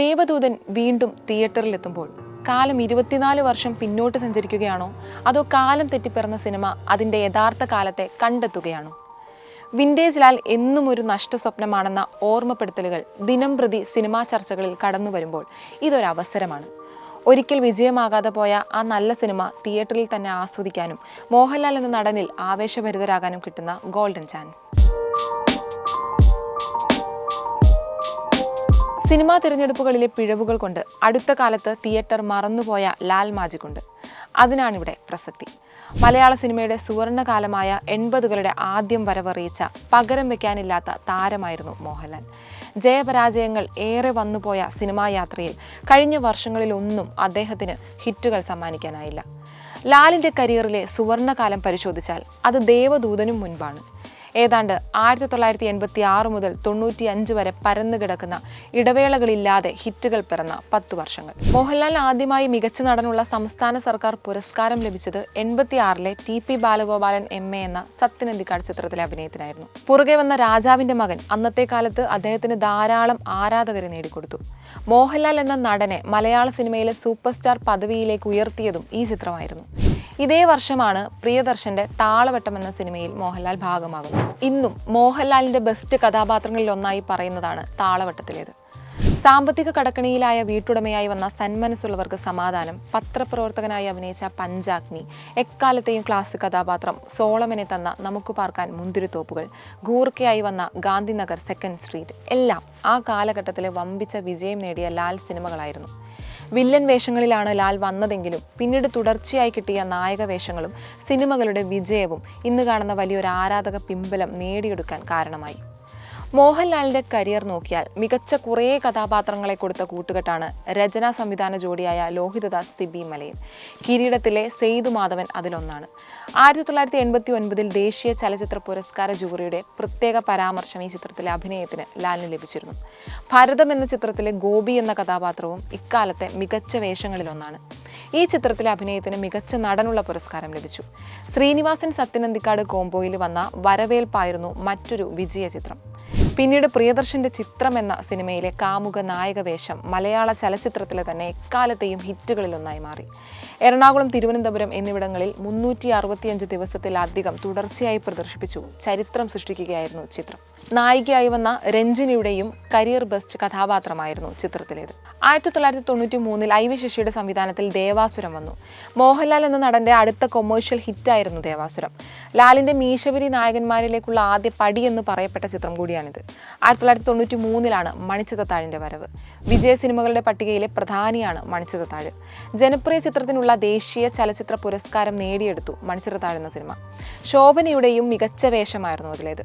ദേവദൂതൻ വീണ്ടും തിയേറ്ററിലെത്തുമ്പോൾ കാലം ഇരുപത്തിനാല് വർഷം പിന്നോട്ട് സഞ്ചരിക്കുകയാണോ? അതോ കാലം തെറ്റിപ്പിറന്ന സിനിമ അതിന്റെ യഥാർത്ഥ കാലത്തെ കണ്ടെത്തുകയാണോ? വിന്റേജ് ലാൽ എന്നും ഒരു നഷ്ടസ്വപ്നമാണെന്ന ഓർമ്മപ്പെടുത്തലുകൾ ദിനം പ്രതി സിനിമാ ചർച്ചകളിൽ കടന്നു വരുമ്പോൾ ഇതൊരവസരമാണ് ഒരിക്കൽ വിജയമാകാതെ പോയ ആ നല്ല സിനിമ തിയേറ്ററിൽ തന്നെ ആസ്വദിക്കാനും മോഹൻലാൽ എന്ന നടനിൽ ആവേശഭരിതരാകാനും കിട്ടുന്ന ഗോൾഡൻ ചാൻസ്. സിനിമാ തിരഞ്ഞെടുപ്പുകളിലെ പിഴവുകൾ കൊണ്ട് അടുത്ത കാലത്ത് തിയേറ്റർ മറന്നുപോയ ലാൽ മാജിക് മാജിക്കുണ്ട്. അതിനാണിവിടെ പ്രസക്തി. മലയാള സിനിമയുടെ സുവർണകാലമായ എൺപതുകളുടെ ആദ്യം വരവറിയിച്ച പകരം വെക്കാനില്ലാത്ത താരമായിരുന്നു മോഹൻലാൽ. ജയപരാജയങ്ങൾ ഏറെ വന്നുപോയ സിനിമാ യാത്രയിൽ കഴിഞ്ഞ വർഷങ്ങളിലൊന്നും അദ്ദേഹത്തിന് ഹിറ്റുകൾ സമ്മാനിക്കാനായില്ല. ലാലിന്റെ കരിയറിലെ സുവർണകാലം പരിശോധിച്ചാൽ അത് ദേവദൂതനും മുൻപാണ്. ഏതാണ്ട് ആയിരത്തി തൊള്ളായിരത്തി എൺപത്തി ആറ് മുതൽ തൊണ്ണൂറ്റി അഞ്ച് വരെ പരന്നു കിടക്കുന്ന ഇടവേളകളില്ലാതെ ഹിറ്റുകൾ പിറന്ന പത്ത് വർഷങ്ങൾ. മോഹൻലാൽ ആദ്യമായി മികച്ച നടനുള്ള സംസ്ഥാന സർക്കാർ പുരസ്കാരം ലഭിച്ചത് എൺപത്തി ആറിലെ T P Balagopalan M A എന്ന സത്യനന്ദിക്കാട് ചിത്രത്തിലെ അഭിനയത്തിനായിരുന്നു. പുറകെ വന്ന രാജാവിന്റെ മകൻ അന്നത്തെ കാലത്ത് അദ്ദേഹത്തിന് ധാരാളം ആരാധകരെ നേടിക്കൊടുത്തു. മോഹൻലാൽ എന്ന നടനെ മലയാള സിനിമയിലെ സൂപ്പർ സ്റ്റാർ പദവിയിലേക്ക് ഉയർത്തിയതും ഈ ചിത്രമായിരുന്നു. ഇതേ വർഷമാണ് പ്രിയദർശന്റെ താളവട്ടം എന്ന സിനിമയിൽ മോഹൻലാൽ ഭാഗമാകുന്നത്. ഇന്നും മോഹൻലാലിന്റെ ബെസ്റ്റ് കഥാപാത്രങ്ങളിൽ ഒന്നായി പറയുന്നതാണ് താളവട്ടത്തിലേത്. സാമ്പത്തിക കടക്കണിയിലായ വീട്ടുടമയായി വന്ന സന്മനസ്സുള്ളവർക്ക് സമാധാനം. പത്രപ്രവർത്തകനായി അഭിനയിച്ച പഞ്ചാഗ്നി. എക്കാലത്തെയും ക്ലാസിക് കഥാപാത്രം സോളമനെ തന്ന നമുക്ക് പാർക്കാൻ മുന്തിരിത്തോപ്പുകൾ. ഗൂർക്കയായി വന്ന ഗാന്ധിനഗർ സെക്കൻഡ് സ്ട്രീറ്റ്. എല്ലാം ആ കാലഘട്ടത്തിലെ വമ്പിച്ച വിജയം നേടിയ ലാൽ സിനിമകളായിരുന്നു. വില്ലൻ വേഷങ്ങളിലാണ് ലാൽ വന്നതെങ്കിലും പിന്നീട് തുടർച്ചയായി കിട്ടിയ നായക വേഷങ്ങളും സിനിമകളുടെ വിജയവും ഇന്ന് കാണുന്ന വലിയൊരു ആരാധക പിമ്പലം നേടിയെടുക്കാൻ കാരണമായി. മോഹൻലാലിന്റെ കരിയർ നോക്കിയാൽ മികച്ച കുറേ കഥാപാത്രങ്ങളെ കൊടുത്ത കൂട്ടുകെട്ടാണ് രചനാ സംവിധാന ജോഡിയായ ലോഹിതദാസ് സിബി മലയിൽ കിരീടത്തിലെ സെയ്തു മാധവൻ അതിലൊന്നാണ്. ആയിരത്തി തൊള്ളായിരത്തി എൺപത്തി ഒൻപതിൽ ദേശീയ ചലച്ചിത്ര പുരസ്കാര ജൂറിയുടെ പ്രത്യേക പരാമർശം ഈ ചിത്രത്തിലെ അഭിനയത്തിന് ലാലിന് ലഭിച്ചിരുന്നു. ഭരതം എന്ന ചിത്രത്തിലെ ഗോപി എന്ന കഥാപാത്രവും ഇക്കാലത്തെ മികച്ച വേഷങ്ങളിലൊന്നാണ്. ഈ ചിത്രത്തിലെ അഭിനയത്തിന് മികച്ച നടനുള്ള പുരസ്കാരം ലഭിച്ചു. ശ്രീനിവാസൻ സത്യനന്ദിക്കാട് കോംബോയിൽ വന്ന വരവേൽപ്പായിരുന്നു മറ്റൊരു വിജയ ചിത്രം. പിന്നീട് പ്രിയദർശന്റെ ചിത്രം എന്ന സിനിമയിലെ കാമുക നായക വേഷം മലയാള ചലച്ചിത്രത്തിലെ തന്നെ എക്കാലത്തെയും ഹിറ്റുകളിലൊന്നായി മാറി. എറണാകുളം തിരുവനന്തപുരം എന്നിവിടങ്ങളിൽ മുന്നൂറ്റി അറുപത്തിയഞ്ച് ദിവസത്തിലധികം തുടർച്ചയായി പ്രദർശിപ്പിച്ചു ചരിത്രം സൃഷ്ടിക്കുകയായിരുന്നു ചിത്രം. നായികയായി വന്ന രഞ്ജിനിയുടെയും കരിയർ ബെസ്റ്റ് കഥാപാത്രമായിരുന്നു ചിത്രത്തിലേത്. ആയിരത്തി തൊള്ളായിരത്തി തൊണ്ണൂറ്റി മൂന്നിൽ ഐ വി ശശിയുടെ സംവിധാനത്തിൽ ദേവാസുരം വന്നു. മോഹൻലാൽ എന്ന നടന്റെ അടുത്ത കൊമേഴ്ഷ്യൽ ഹിറ്റായിരുന്നു ദേവാസുരം. ലാലിന്റെ മീശവരി നായകന്മാരിലേക്കുള്ള ആദ്യ പടി എന്ന് പറയപ്പെട്ട ചിത്രം കൂടിയാണിത്. ആയിരത്തി തൊള്ളായിരത്തി തൊണ്ണൂറ്റി മൂന്നിലാണ് മണിച്ചിതത്താഴിന്റെ വരവ്. വിജയ സിനിമകളുടെ പട്ടികയിലെ പ്രധാനിയാണ് മണിച്ചിതത്താഴ്. ജനപ്രിയ ചിത്രത്തിനുള്ള ദേശീയ ചലച്ചിത്ര പുരസ്കാരം നേടിയെടുത്തു മണിച്ചിതത്താഴ് എന്ന സിനിമ. ശോഭനയുടെയും മികച്ച വേഷമായിരുന്നു അതിലേത്.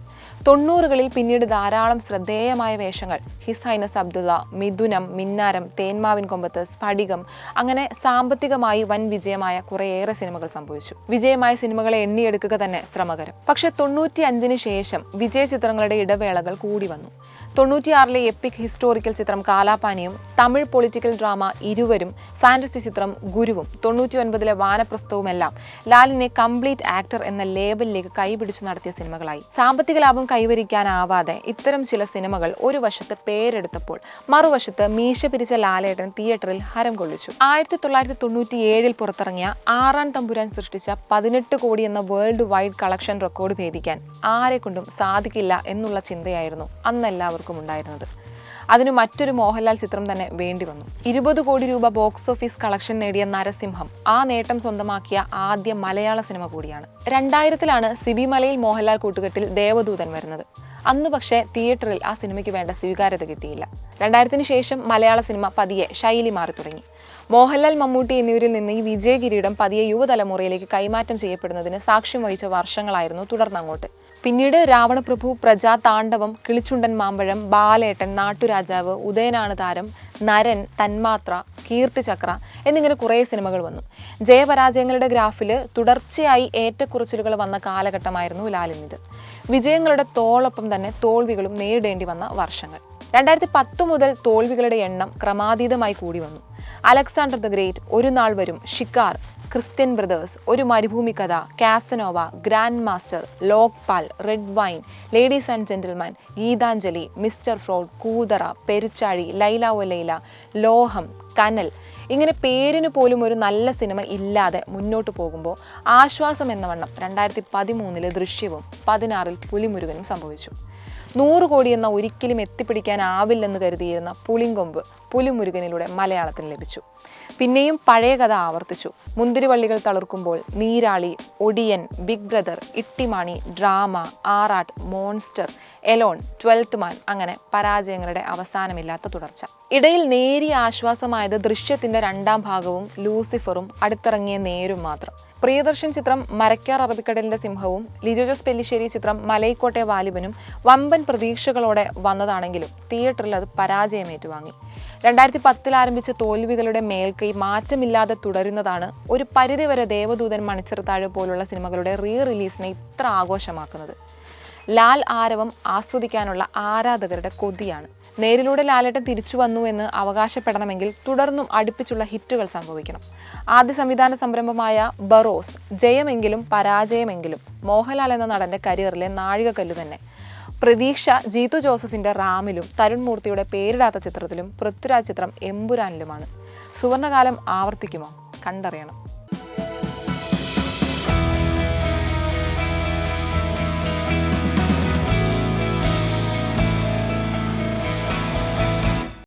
തൊണ്ണൂറുകളിൽ പിന്നീട് ധാരാളം ശ്രദ്ധേയമായ വേഷങ്ങൾ. ഹിസ് ഹൈനസ് അബ്ദുള്ള മിഥുനം മിന്നാരം തേന്മാവിൻ കൊമ്പത്ത് സ്ഫടികം അങ്ങനെ സാമ്പത്തികമായി വൻ വിജയമായ കുറേയേറെ സിനിമകൾ സംഭവിച്ചു. വിജയമായ സിനിമകളെ എണ്ണിയെടുക്കുക തന്നെ ശ്രമകരം. പക്ഷെ തൊണ്ണൂറ്റി അഞ്ചിന് ശേഷം വിജയ ചിത്രങ്ങളുടെ ഇടവേളകൾ കൂടി വന്നു. തൊണ്ണൂറ്റിയാറിലെ എപ്പിക് ഹിസ്റ്റോറിക്കൽ ചിത്രം കാലാപാനിയും തമിഴ് പൊളിറ്റിക്കൽ ഡ്രാമ ഇരുവരും ഫാന്റസി ചിത്രം ഗുരുവും തൊണ്ണൂറ്റി ഒൻപതിലെ വാനപ്രസ്ഥവുമെല്ലാം ലാലിനെ കംപ്ലീറ്റ് ആക്ടർ എന്ന ലേബലിലേക്ക് കൈപിടിച്ചു നടത്തിയ സിനിമകളായി. സാമ്പത്തിക ലാഭം കൈവരിക്കാനാവാതെ ഇത്തരം ചില സിനിമകൾ ഒരു വശത്ത് പേരെടുത്തപ്പോൾ മറുവശത്ത് മീശ പിരിച്ച ലാലേട്ടൻ തിയേറ്ററിൽ ഹരം കൊള്ളിച്ചു. ആയിരത്തി തൊള്ളായിരത്തി തൊണ്ണൂറ്റി ഏഴിൽ പുറത്തിറങ്ങിയ ആറാം തമ്പുരാൻ സൃഷ്ടിച്ച പതിനെട്ട് കോടി എന്ന വേൾഡ് വൈഡ് കളക്ഷൻ റെക്കോർഡ് ഭേദിക്കാൻ ആരെക്കൊണ്ടും സാധിക്കില്ല എന്നുള്ള ചിന്തയായിരുന്നു അന്ന് എല്ലാവർക്കും ഉണ്ടായിരുന്നത് അതിനു മറ്റൊരു മോഹൻലാൽ ചിത്രം തന്നെ വേണ്ടി വന്നു ഇരുപത് കോടി രൂപ ബോക്സ് ഓഫീസ് കളക്ഷൻ നേടിയ നരസിംഹം ആ നേട്ടം സ്വന്തമാക്കിയ ആദ്യ മലയാള സിനിമ കൂടിയാണ് രണ്ടായിരത്തിലാണ് സിബി മലയിൽ മോഹൻലാൽ കൂട്ടുകെട്ടിൽ ദേവദൂതൻ വരുന്നത് അന്ന് പക്ഷേ തിയേറ്ററിൽ ആ സിനിമയ്ക്ക് വേണ്ട സ്വീകാര്യത കിട്ടിയില്ല. രണ്ടായിരത്തിന് ശേഷം മലയാള സിനിമ പതിയെ ശൈലി മാറി തുടങ്ങി. മോഹൻലാൽ മമ്മൂട്ടി എന്നിവരിൽ നിന്ന് ഈ വിജയകിരീടം പതിയെ യുവതലമുറയിലേക്ക് കൈമാറ്റം ചെയ്യപ്പെടുന്നതിന് സാക്ഷ്യം വഹിച്ച വർഷങ്ങളായിരുന്നു തുടർന്നങ്ങോട്ട് പിന്നീട് രാവണപ്രഭു പ്രജാ താണ്ഡവം കിളിച്ചുണ്ടൻ മാമ്പഴം ബാലേട്ടൻ നാട്ടുരാജാവ് ഉദയനാണ് താരം നരൻ തന്മാത്ര കീർത്തിചക്ര എന്നിങ്ങനെ കുറേ സിനിമകൾ വന്നു. ജയപരാജയങ്ങളുടെ ഗ്രാഫിൽ തുടർച്ചയായി ഏറ്റക്കുറച്ചിലുകൾ വന്ന കാലഘട്ടമായിരുന്നു ലാലിനിത്. വിജയങ്ങളുടെ തോളൊപ്പം തന്നെ തോൽവികളും നേരിടേണ്ടി വന്ന വർഷങ്ങൾ. രണ്ടായിരത്തി പത്ത് മുതൽ തോൽവികളുടെ എണ്ണം ക്രമാതീതമായി കൂടി വന്നു. അലക്സാണ്ടർ ദ ഗ്രേറ്റ് ഒരു നാൾ വരും. Shikkar Christian brothers Oru Marubhoomi Katha Casanova grand master Lokpal red wine ladies and gentleman Geethanjali mister fraud Koothara Peruchazhi Laila O Laila Loham Kanal ഇങ്ങനെ പേരിന് പോലും ഒരു നല്ല സിനിമ ഇല്ലാതെ മുന്നോട്ട് പോകുമ്പോൾ ആശ്വാസം എന്ന വണ്ണം രണ്ടായിരത്തി പതിമൂന്നിൽ ദൃശ്യവും പതിനാറിൽ പുലിമുരുകനും സംഭവിച്ചു. നൂറ് കോടി എന്ന ഒരിക്കലും എത്തിപ്പിടിക്കാനാവില്ലെന്ന് കരുതിയിരുന്ന പുളിങ്കൊമ്പ് പുലിമുരുകനിലൂടെ മലയാളത്തിന് ലഭിച്ചു. പിന്നെയും പഴയ കഥ ആവർത്തിച്ചു. Munthirivallikal Thalirkkumbol Neerali Odiyan big brother Ittymaani drama Aaraattu monster alone twelfth man അങ്ങനെ പരാജയങ്ങളുടെ അവസാനമില്ലാത്ത തുടർച്ച. ഇടയിൽ നേരിയ ആശ്വാസമായത് ദൃശ്യത്തിന്റെ രണ്ടാം ഭാഗവും ലൂസിഫറും അടുത്തിറങ്ങിയ നേരും മാത്രം. പ്രിയദർശൻ ചിത്രം മരക്കാർ അറബിക്കടലിന്റെ സിംഹവും ലിജോജോസ് പെല്ലിശ്ശേരി ചിത്രം മലൈക്കോട്ടെ വാലിബനും വമ്പൻ പ്രതീക്ഷകളോടെ വന്നതാണെങ്കിലും തിയേറ്ററിൽ അത് പരാജയം ഏറ്റുവാങ്ങി രണ്ടായിരത്തി പത്തിൽ ആരംഭിച്ച തോൽവികളുടെ മേൽക്കൈ മാറ്റമില്ലാതെ തുടരുന്നതാണ് ഒരു പരിധിവരെ ദേവദൂതൻ മണിച്ചിറത്താഴ് പോലുള്ള സിനിമകളുടെ റീ റിലീസിനെ ഇത്ര ആഘോഷമാക്കുന്നത്. ലാൽ ആരവം ആസ്വദിക്കാനുള്ള ആരാധകരുടെ കൊതിയാണ്. നേരിലൂടെ ലാലേട്ടൻ തിരിച്ചു വന്നു എന്ന് അവകാശപ്പെടണമെങ്കിൽ തുടർന്നും അടുപ്പിച്ചുള്ള ഹിറ്റുകൾ സംഭവിക്കണം. ആദ്യ സംവിധാന സംരംഭമായ ബറോസ് ജയമെങ്കിലും പരാജയമെങ്കിലും മോഹൻലാൽ എന്ന നടന്റെ കരിയറിലെ നാഴികക്കല്ലു തന്നെ. പ്രതീക്ഷ ജീതു ജോസഫിന്റെ റാമിലും തരുൺ മൂർത്തിയുടെ പേരിടാത്ത ചിത്രത്തിലും പൃഥ്വിരാജ് ചിത്രം എമ്പുരാനിലുമാണ്. സുവർണകാലം ആവർത്തിക്കുമോ? കണ്ടറിയണം.